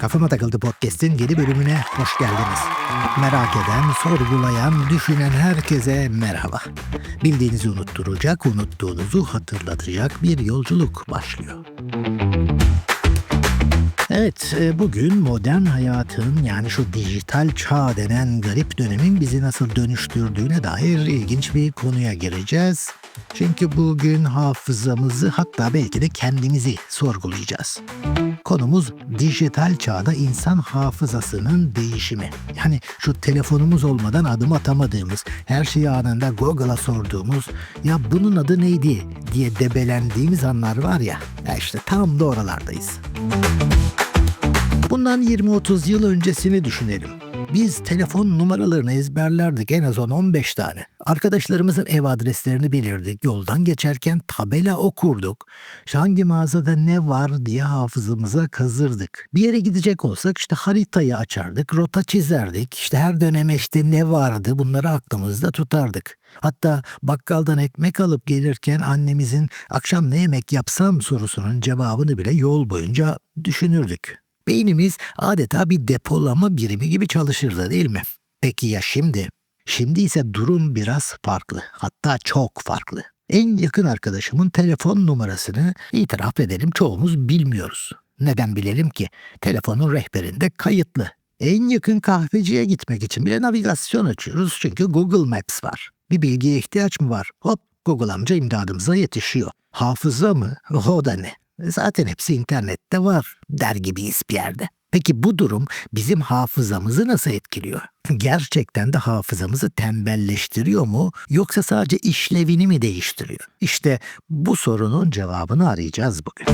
Kafama Takıldı Podcast'in yeni bölümüne hoş geldiniz. Merak eden, sorgulayan, düşünen herkese merhaba. Bildiğinizi unutturacak, unuttuğunuzu hatırlatacak bir yolculuk başlıyor. Evet, e, bugün modern hayatın yani şu dijital çağ denen garip dönemin bizi nasıl dönüştürdüğüne dair ilginç bir konuya gireceğiz. Çünkü bugün hafızamızı hatta belki de kendimizi sorgulayacağız. Konumuz dijital çağda insan hafızasının değişimi. Yani şu telefonumuz olmadan adım atamadığımız, her şeyi anında Google'a sorduğumuz, ya bunun adı neydi diye debelendiğimiz anlar var ya, ya işte tam da oralardayız. Bundan 20-30 yıl öncesini düşünelim. Biz telefon numaralarını ezberlerdik en az 10-15 tane. Arkadaşlarımızın ev adreslerini bilirdik. Yoldan geçerken tabela okurduk. İşte hangi mağazada ne var diye hafızamıza kazırdık. Bir yere gidecek olsak işte haritayı açardık, rota çizerdik. İşte her döneme işte ne vardı bunları aklımızda tutardık. Hatta bakkaldan ekmek alıp gelirken annemizin akşam ne yemek yapsam sorusunun cevabını bile yol boyunca düşünürdük. Beynimiz adeta bir depolama birimi gibi çalışırdı değil mi? Peki ya şimdi? Şimdi ise durum biraz farklı. Hatta çok farklı. En yakın arkadaşımın telefon numarasını itiraf edelim çoğumuz bilmiyoruz. Neden bilelim ki? Telefonun rehberinde kayıtlı. En yakın kahveciye gitmek için bile navigasyon açıyoruz çünkü Google Maps var. Bir bilgiye ihtiyaç mı var? Hop Google amca imdadımıza yetişiyor. Hafıza mı? O da ne? Zaten hepsi internette var der gibiyiz bir yerde. Peki bu durum bizim hafızamızı nasıl etkiliyor? Gerçekten de hafızamızı tembelleştiriyor mu yoksa sadece işlevini mi değiştiriyor? İşte bu sorunun cevabını arayacağız bugün.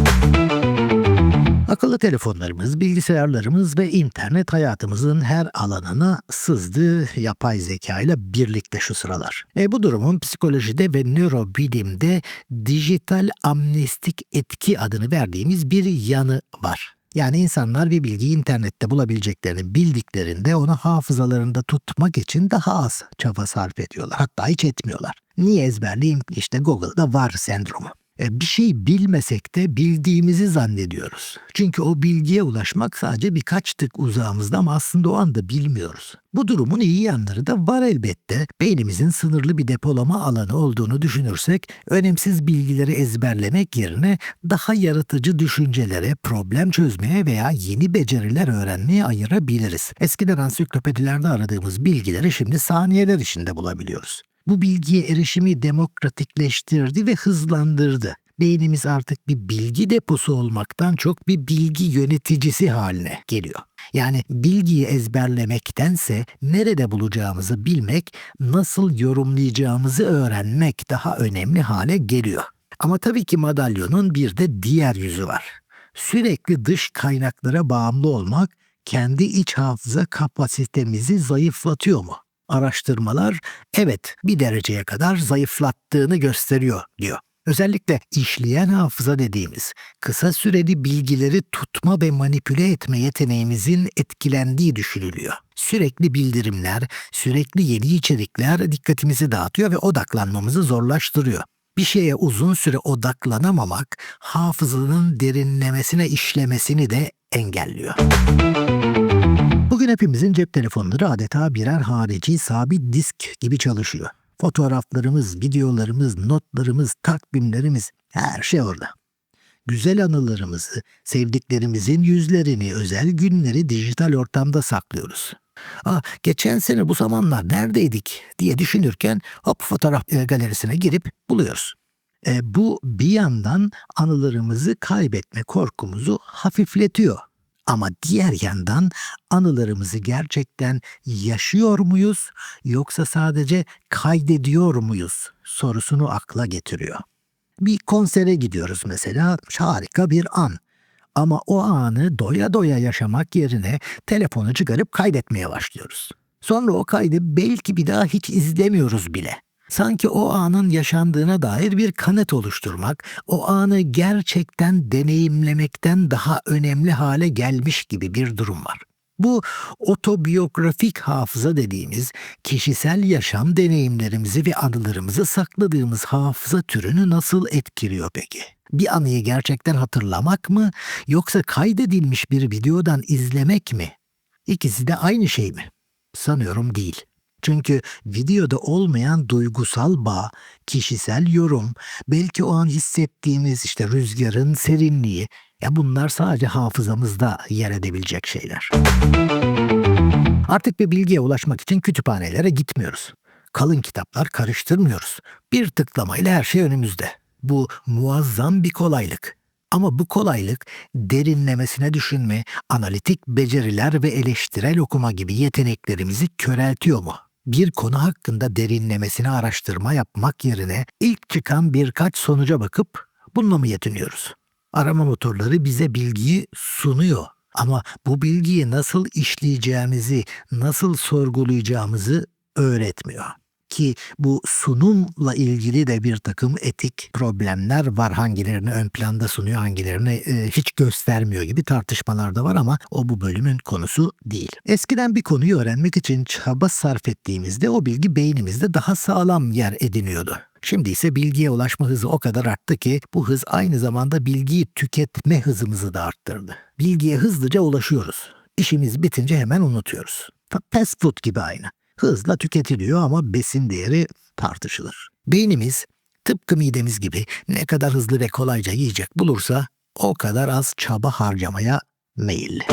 Akıllı telefonlarımız, bilgisayarlarımız ve internet hayatımızın her alanına sızdı yapay zeka ile birlikte şu sıralar. E bu durumun psikolojide ve nörobilimde dijital amnestik etki adını verdiğimiz bir yanı var. Yani insanlar bir bilgiyi internette bulabileceklerini bildiklerinde onu hafızalarında tutmak için daha az çaba sarf ediyorlar. Hatta hiç etmiyorlar. Niye ezberleyeyim? İşte Google'da var sendromu. E, bir şey bilmesek de bildiğimizi zannediyoruz. Çünkü o bilgiye ulaşmak sadece birkaç tık uzağımızda ama aslında o anda bilmiyoruz. Bu durumun iyi yanları da var elbette. Beynimizin sınırlı bir depolama alanı olduğunu düşünürsek önemsiz bilgileri ezberlemek yerine daha yaratıcı düşüncelere, problem çözmeye veya yeni beceriler öğrenmeye ayırabiliriz. Eskiden ansiklopedilerde aradığımız bilgileri şimdi saniyeler içinde bulabiliyoruz. Bu bilgiye erişimi demokratikleştirdi ve hızlandırdı. Beynimiz artık bir bilgi deposu olmaktan çok bir bilgi yöneticisi haline geliyor. Yani bilgiyi ezberlemektense nerede bulacağımızı bilmek, nasıl yorumlayacağımızı öğrenmek daha önemli hale geliyor. Ama tabii ki madalyonun bir de diğer yüzü var. Sürekli dış kaynaklara bağımlı olmak kendi iç hafıza kapasitemizi zayıflatıyor mu? Araştırmalar evet bir dereceye kadar zayıflattığını gösteriyor diyor. Özellikle işleyen hafıza dediğimiz kısa süreli bilgileri tutma ve manipüle etme yeteneğimizin etkilendiği düşünülüyor. Sürekli bildirimler, sürekli yeni içerikler dikkatimizi dağıtıyor ve odaklanmamızı zorlaştırıyor. Bir şeye uzun süre odaklanamamak hafızanın derinlemesine işlemesini de engelliyor. Bugün hepimizin cep telefonları adeta birer harici sabit disk gibi çalışıyor. Fotoğraflarımız, videolarımız, notlarımız, takvimlerimiz her şey orada. Güzel anılarımızı, sevdiklerimizin yüzlerini, özel günleri dijital ortamda saklıyoruz. Aa, geçen sene bu zamanlar neredeydik diye düşünürken hop fotoğraf e, galerisine girip buluyoruz. E, bu bir yandan anılarımızı kaybetme korkumuzu hafifletiyor. Ama diğer yandan anılarımızı gerçekten yaşıyor muyuz yoksa sadece kaydediyor muyuz sorusunu akla getiriyor. Bir konsere gidiyoruz mesela harika bir an. Ama o anı doya doya yaşamak yerine telefonu çıkarıp kaydetmeye başlıyoruz. Sonra o kaydı belki bir daha hiç izlemiyoruz bile. Sanki o anın yaşandığına dair bir kanıt oluşturmak, o anı gerçekten deneyimlemekten daha önemli hale gelmiş gibi bir durum var. Bu otobiyografik hafıza dediğimiz kişisel yaşam deneyimlerimizi ve anılarımızı sakladığımız hafıza türünü nasıl etkiliyor peki? Bir anıyı gerçekten hatırlamak mı yoksa kaydedilmiş bir videodan izlemek mi? İkisi de aynı şey mi? Sanıyorum değil. Çünkü videoda olmayan duygusal bağ, kişisel yorum, belki o an hissettiğimiz işte rüzgarın serinliği, ya bunlar sadece hafızamızda yer edebilecek şeyler. Artık bir bilgiye ulaşmak için kütüphanelere gitmiyoruz. Kalın kitaplar karıştırmıyoruz. Bir tıklamayla her şey önümüzde. Bu muazzam bir kolaylık. Ama bu kolaylık derinlemesine düşünme, analitik beceriler ve eleştirel okuma gibi yeteneklerimizi köreltiyor mu? Bir konu hakkında derinlemesine araştırma yapmak yerine ilk çıkan birkaç sonuca bakıp bununla mı yetiniyoruz? Arama motorları bize bilgiyi sunuyor ama bu bilgiyi nasıl işleyeceğimizi, nasıl sorgulayacağımızı öğretmiyor ki bu sunumla ilgili de bir takım etik problemler var. Hangilerini ön planda sunuyor, hangilerini e, hiç göstermiyor gibi tartışmalar da var ama o bu bölümün konusu değil. Eskiden bir konuyu öğrenmek için çaba sarf ettiğimizde o bilgi beynimizde daha sağlam yer ediniyordu. Şimdi ise bilgiye ulaşma hızı o kadar arttı ki bu hız aynı zamanda bilgiyi tüketme hızımızı da arttırdı. Bilgiye hızlıca ulaşıyoruz. İşimiz bitince hemen unutuyoruz. Fast food gibi aynı hızla tüketiliyor ama besin değeri tartışılır. Beynimiz tıpkı midemiz gibi ne kadar hızlı ve kolayca yiyecek bulursa o kadar az çaba harcamaya meyilli.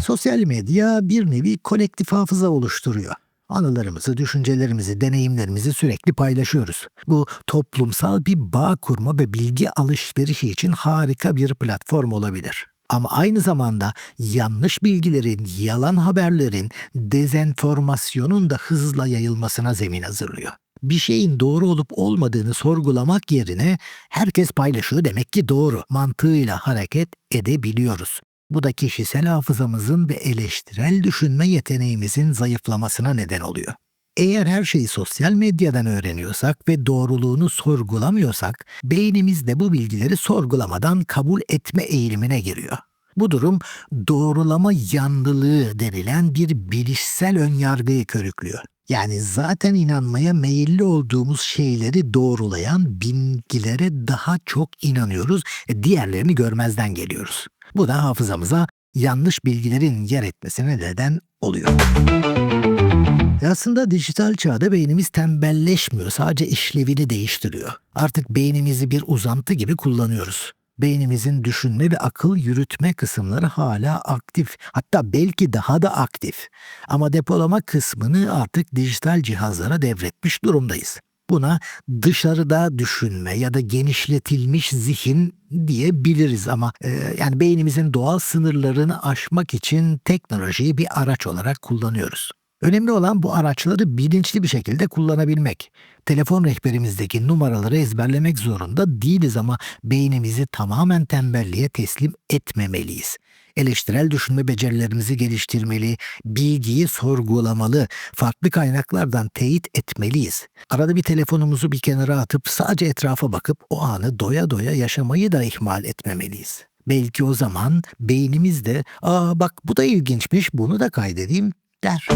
Sosyal medya bir nevi kolektif hafıza oluşturuyor. Anılarımızı, düşüncelerimizi, deneyimlerimizi sürekli paylaşıyoruz. Bu toplumsal bir bağ kurma ve bilgi alışverişi için harika bir platform olabilir. Ama aynı zamanda yanlış bilgilerin, yalan haberlerin, dezenformasyonun da hızla yayılmasına zemin hazırlıyor. Bir şeyin doğru olup olmadığını sorgulamak yerine herkes paylaşıyor demek ki doğru mantığıyla hareket edebiliyoruz. Bu da kişisel hafızamızın ve eleştirel düşünme yeteneğimizin zayıflamasına neden oluyor. Eğer her şeyi sosyal medyadan öğreniyorsak ve doğruluğunu sorgulamıyorsak, beynimiz de bu bilgileri sorgulamadan kabul etme eğilimine giriyor. Bu durum doğrulama yanlılığı denilen bir bilişsel önyargıyı körüklüyor. Yani zaten inanmaya meyilli olduğumuz şeyleri doğrulayan bilgilere daha çok inanıyoruz, e, diğerlerini görmezden geliyoruz. Bu da hafızamıza yanlış bilgilerin yer etmesine neden oluyor. E aslında dijital çağda beynimiz tembelleşmiyor, sadece işlevini değiştiriyor. Artık beynimizi bir uzantı gibi kullanıyoruz. Beynimizin düşünme ve akıl yürütme kısımları hala aktif. Hatta belki daha da aktif. Ama depolama kısmını artık dijital cihazlara devretmiş durumdayız. Buna dışarıda düşünme ya da genişletilmiş zihin diyebiliriz ama e, yani beynimizin doğal sınırlarını aşmak için teknolojiyi bir araç olarak kullanıyoruz. Önemli olan bu araçları bilinçli bir şekilde kullanabilmek. Telefon rehberimizdeki numaraları ezberlemek zorunda değiliz ama beynimizi tamamen tembelliğe teslim etmemeliyiz. Eleştirel düşünme becerilerimizi geliştirmeli, bilgiyi sorgulamalı, farklı kaynaklardan teyit etmeliyiz. Arada bir telefonumuzu bir kenara atıp sadece etrafa bakıp o anı doya doya yaşamayı da ihmal etmemeliyiz. Belki o zaman beynimiz de ''Aa bak bu da ilginçmiş bunu da kaydedeyim'' der.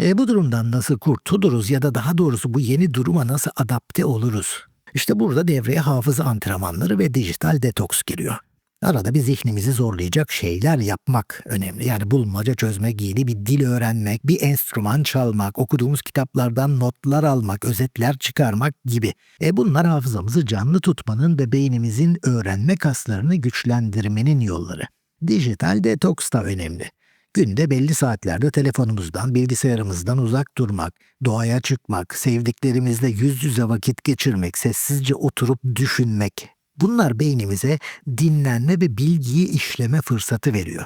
E, bu durumdan nasıl kurtuluruz ya da daha doğrusu bu yeni duruma nasıl adapte oluruz? İşte burada devreye hafıza antrenmanları ve dijital detoks giriyor. Arada bir zihnimizi zorlayacak şeyler yapmak önemli. Yani bulmaca çözmek, yeni bir dil öğrenmek, bir enstrüman çalmak, okuduğumuz kitaplardan notlar almak, özetler çıkarmak gibi. E bunlar hafızamızı canlı tutmanın ve beynimizin öğrenme kaslarını güçlendirmenin yolları. Dijital detoks da önemli. Günde belli saatlerde telefonumuzdan, bilgisayarımızdan uzak durmak, doğaya çıkmak, sevdiklerimizle yüz yüze vakit geçirmek, sessizce oturup düşünmek. Bunlar beynimize dinlenme ve bilgiyi işleme fırsatı veriyor.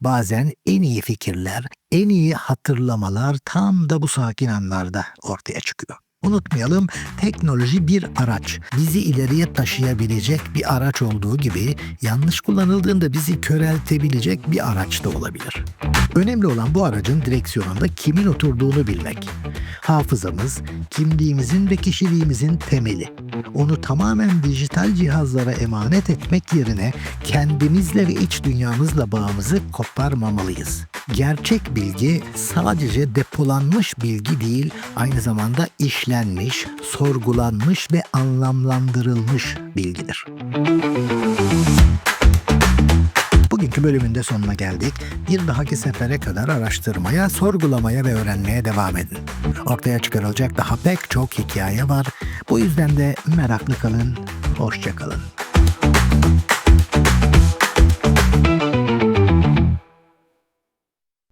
Bazen en iyi fikirler, en iyi hatırlamalar tam da bu sakin anlarda ortaya çıkıyor. Unutmayalım teknoloji bir araç. Bizi ileriye taşıyabilecek bir araç olduğu gibi yanlış kullanıldığında bizi köreltebilecek bir araç da olabilir. Önemli olan bu aracın direksiyonunda kimin oturduğunu bilmek. Hafızamız kimliğimizin ve kişiliğimizin temeli. Onu tamamen dijital cihazlara emanet etmek yerine kendimizle ve iç dünyamızla bağımızı koparmamalıyız. Gerçek bilgi sadece depolanmış bilgi değil, aynı zamanda işlenmiş, sorgulanmış ve anlamlandırılmış bilgidir. Bugünkü bölümün de sonuna geldik. Bir dahaki sefere kadar araştırmaya, sorgulamaya ve öğrenmeye devam edin. Ortaya çıkarılacak daha pek çok hikaye var. Bu yüzden de meraklı kalın, hoşça kalın.